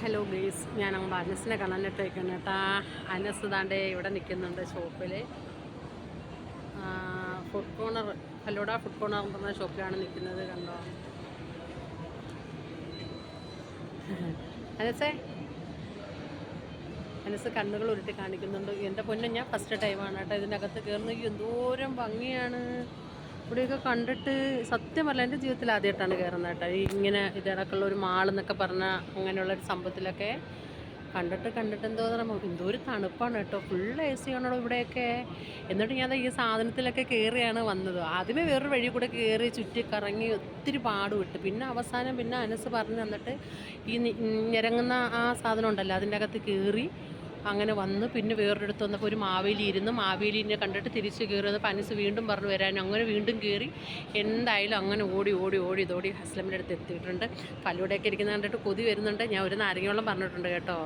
Hello guys ഞാൻ അങ്ങ് അനസിനെ കാണാനിട്ടേക്കാണ് കേട്ടാ. അനസ് താണ്ടേ ഇവിടെ നിൽക്കുന്നുണ്ട് ഷോപ്പിൽ ഫുഡ് കോർണർ ഹലോഡ ഫുഡ് കോർണർ എന്ന് പറഞ്ഞ ഷോപ്പിലാണ് നിൽക്കുന്നത് കണ്ടോ? അനസേ? അനസ് കണ്ണുകൾ ഉരുട്ടി കാണിക്കുന്നുണ്ട്. എന്റെ പൊന്നെ ഞാൻ ഫസ്റ്റ് ടൈമാണ് കേട്ടോ ഇതിനകത്ത് കയറുന്നെങ്കിൽ എന്തോരം ഭംഗിയാണ്. ഇവിടെയൊക്കെ കണ്ടിട്ട് സത്യം പറഞ്ഞാൽ എന്റെ ജീവിതത്തിൽ ആദ്യമായിട്ടാണ് കയറുന്നത് കേട്ടോ. ഇങ്ങനെ ഇതിടക്കുള്ള ഒരു മാളെന്നൊക്കെ പറഞ്ഞ അങ്ങനെയുള്ള ഒരു സംഭവത്തിലൊക്കെ കണ്ടിട്ട് കണ്ടിട്ട് എന്തോ പറയുമ്പോൾ എന്തോ ഒരു തണുപ്പാണ് കേട്ടോ. ഫുൾ എ സി ആണോ ഇവിടെയൊക്കെ. എന്നിട്ട് ഞാൻ ഈ സാധനത്തിലൊക്കെ കയറിയാണ് വന്നത്. ആദ്യമേ വേറൊരു വഴി കൂടെ കയറി ചുറ്റി കറങ്ങി ഒത്തിരി പാട് വിട്ട്. പിന്നെ അവസാനം പിന്നെ അനസ് പറഞ്ഞു തന്നിട്ട് ഈ ഞരങ്ങുന്ന ആ സാധനം ഉണ്ടല്ലോ അതിന്റെ അകത്ത് കയറി അങ്ങനെ വന്ന്. പിന്നെ വേറൊരിടത്ത് വന്നപ്പോൾ ഒരു മാവേലി ഇരുന്ന്. മാവേലിനെ കണ്ടിട്ട് തിരിച്ച് കയറി വന്നപ്പോൾ അനസ് വീണ്ടും പറഞ്ഞു വരാൻ. അങ്ങനെ വീണ്ടും കയറി എന്തായാലും അങ്ങനെ ഓടി ഓടി ഓടി ഇതോടി ഹസ്ലമിന്റെ അടുത്ത് എത്തിയിട്ടുണ്ട്. കല്ലൂടെയൊക്കെ ഇരിക്കുന്നത് കണ്ടിട്ട് കൊതി വരുന്നുണ്ട്. ഞാൻ ഒരു നാരങ്ങയോളം പറഞ്ഞിട്ടുണ്ട് കേട്ടോ.